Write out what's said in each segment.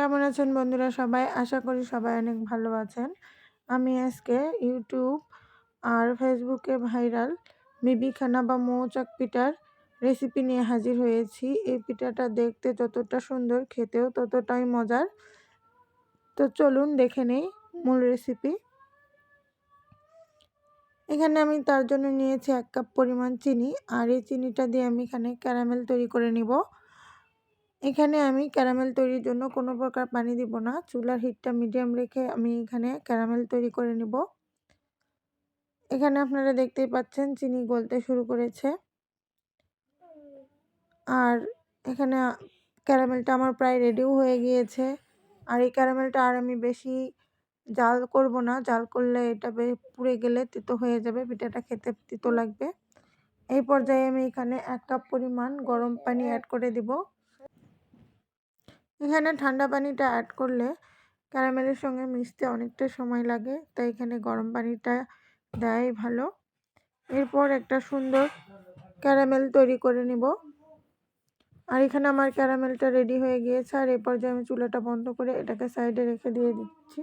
কেমন আছেন বন্ধুরা সবাই? আশা করি সবাই অনেক ভালো আছেন। আমি আজকে ইউটিউব আর ফেসবুকে ভাইরাল বিবিখানা বা মৌচাক পিঠার রেসিপি নিয়ে হাজির হয়েছি। এই পিঠাটা দেখতে যতটা সুন্দর, খেতেও ততটাই মজার। তো চলুন দেখে নেই মূল রেসিপি এখানে আমি তার জন্য নিয়েছি এক কাপ পরিমাণ চিনি। আর এই চিনিটা দিয়ে আমি এখানে ক্যারামেল তৈরি করে নিব। এখানে আমি ক্যারামেল তৈরির জন্য কোনো প্রকার পানি দিব না। চুলার হিটটা মিডিয়াম রেখে আমি এখানে ক্যারামেল তৈরি করে নিব। এখানে আপনারা দেখতেই পাচ্ছেন চিনি গলতে শুরু করেছে। আর এখানে ক্যারামেলটা আমার প্রায় রেডিও হয়ে গিয়েছে। আর এই ক্যারামেলটা আর আমি বেশি জাল করব না। জাল করলে এটা পুড়ে গেলে তিতো হয়ে যাবে, পিঠাটা খেতে তিতো লাগবে। এই পর্যায়ে আমি এখানে এক কাপ পরিমাণ গরম পানি অ্যাড করে দিব। এখানে ঠান্ডা পানিটা অ্যাড করলে ক্যারামেলের সঙ্গে মিশতে অনেকটা সময় লাগে, তাই এখানে গরম পানিটা দেয় ভালো। এরপর একটা সুন্দর ক্যারামেল তৈরি করে নিব। আর এখানে আমার ক্যারামেলটা রেডি হয়ে গিয়েছে, আর এই পর্যায়ে আমি চুলাটা বন্ধ করে এটাকে সাইডে রেখে দিয়ে দিচ্ছি।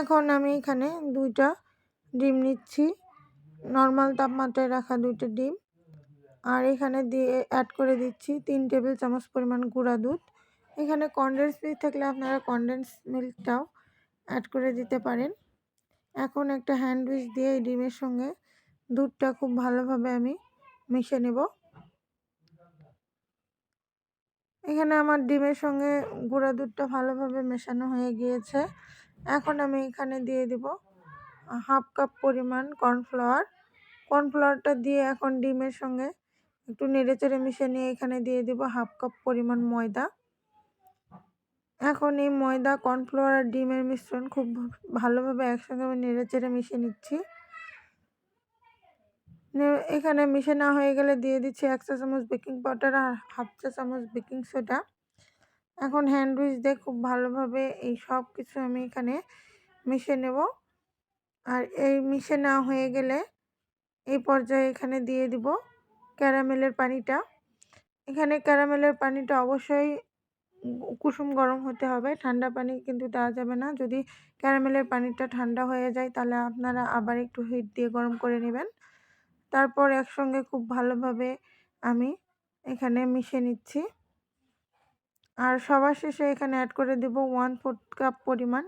এখন আমি এখানে দুইটা ডিম নিচ্ছি। নর্মাল তাপমাত্রায় রাখা দুইটা ডিম। আর এখানে দিয়ে অ্যাড করে দিচ্ছি তিন টেবিল চামচ পরিমাণ গুঁড়া দুধ। এখানে কনডেন্স মিল্ক থাকলে আপনারা কনডেন্স মিল্কটাও অ্যাড করে দিতে পারেন। এখন একটা হ্যান্ড উইচ দিয়ে এই ডিমের সঙ্গে দুধটা খুব ভালোভাবে আমি মিশে নেব। এখানে আমার ডিমের সঙ্গে গুঁড়া দুধটা ভালোভাবে মেশানো হয়ে গিয়েছে। এখন আমি এখানে দিয়ে দিব হাফ কাপ পরিমাণ কর্নফ্লাওয়ার কর্নফ্লাওয়ারটা দিয়ে এখন ডিমের সঙ্গে একটু নেড়ে চেড়ে মিশিয়ে নিয়ে এখানে দিয়ে দিব হাফ কাপ পরিমাণ ময়দা। এখন এই ময়দা, কর্নফ্লাওয়ার আর ডিমের মিশ্রণ খুব ভালোভাবে একসঙ্গে আমি নেড়ে চেড়ে মিশিয়ে নিচ্ছি। এখানে মিশে না হয়ে গেলে দিয়ে দিচ্ছি এক চা চামচ বেকিং পাউডার আর হাফ চা চামচ বেকিং সোডা। এখন হ্যান্ড উইচ দিয়ে খুব ভালোভাবে এই সব কিছু আমি এখানে মিশে নেব। আর এই মিশে না হয়ে গেলে এই পর্যায়ে এখানে দিয়ে দিব ক্যারামেলের পানিটা। এখানে ক্যারামেলের পানিটা অবশ্যই কুসুম গরম হতে হবে। ঠান্ডা পানি কিন্তু দেওয়া যাবে না। যদি ক্যারামেলের পানিটা ঠান্ডা হয়ে যায় তাহলে আপনারা আবার একটু হিট দিয়ে গরম করে নেবেন। তারপর একসঙ্গে খুব ভালোভাবে আমি এখানে মিশে নিচ্ছি। আর সবার শেষে এখানে অ্যাড করে দেব ওয়ান ফোর্থ কাপ পরিমাণ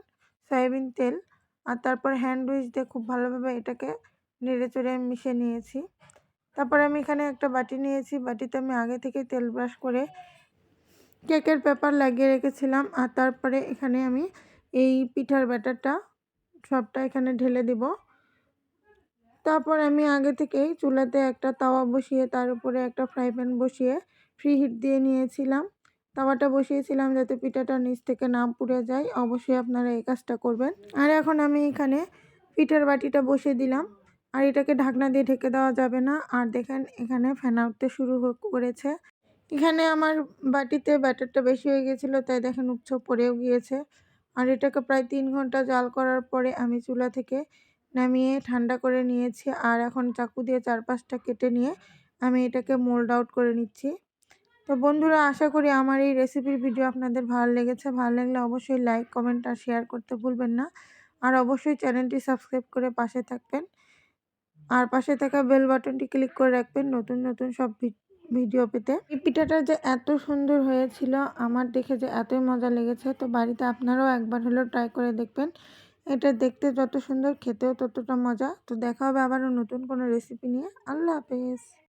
সয়াবিন তেল। আর তারপর হ্যান্ড উইচ দিয়ে খুব ভালোভাবে এটাকে নেড়ে চড়ে মিশে নিয়েছি। তারপর আমি এখানে একটা বাটি নিয়েছি। বাটিতে আমি আগে থেকে তেল ব্রাশ করে কেকের পেপার লাগিয়ে রেখেছিলাম আর তারপরে এখানে আমি এই পিঠার ব্যাটারটা সবটা এখানে ঢেলে দেব। তারপর আমি আগে থেকেই চুলাতে একটা তাওয়া বসিয়ে তার উপরে একটা ফ্রাই প্যান বসিয়ে ফ্রি হিট দিয়ে নিয়েছিলাম। তাওয়াটা বসিয়েছিলাম যাতে পিঠাটা নিচ থেকে না পুড়ে যায়। অবশ্যই আপনারা এই কাজটা করবেন। আর এখন আমি এখানে পিঠার বাটিটা বসিয়ে দিলাম। আর এটাকে ঢাকনা দিয়ে ঢেকে দেওয়া যাবে না। আর দেখেন এখানে ফ্যান উঠতে শুরু করেছে। এখানে আমার বাটিতে ব্যাটারটা বেশি হয়ে গিয়েছিল তাই দেখেন উচ্চ পড়েও গিয়েছে। আর এটাকে প্রায় তিন ঘণ্টা জাল করার পরে আমি চুলা থেকে নামিয়ে ঠান্ডা করে নিয়েছি। আর এখন চাকু দিয়ে চার পাঁচটা কেটে নিয়ে আমি এটাকে মোল্ড আউট করে নিচ্ছি। তো বন্ধুরা, আশা করি আমার এই রেসিপির ভিডিও আপনাদের ভালো লেগেছে। ভালো লাগলে অবশ্যই লাইক কমেন্ট আর শেয়ার করতে ভুলবেন না। আর অবশ্যই চ্যানেলটি সাবস্ক্রাইব করে পাশে থাকবেন। আর পাশে থাকা বেল বাটনটি ক্লিক করে রাখবেন। নতুন নতুন সব ভিডিও পেতে। এই পিঠাটা যে এত সুন্দর হয়েছিল, আমার দেখে যে এতই মজা লেগেছে। তো বাড়িতে আপনারাও একবার হলেও ট্রাই করে দেখবেন। এটা দেখতে যত সুন্দর, খেতেও ততটা মজা। তো দেখা হবে আবারও নতুন কোনো রেসিপি নিয়ে। আল্লাহ হাফেজ।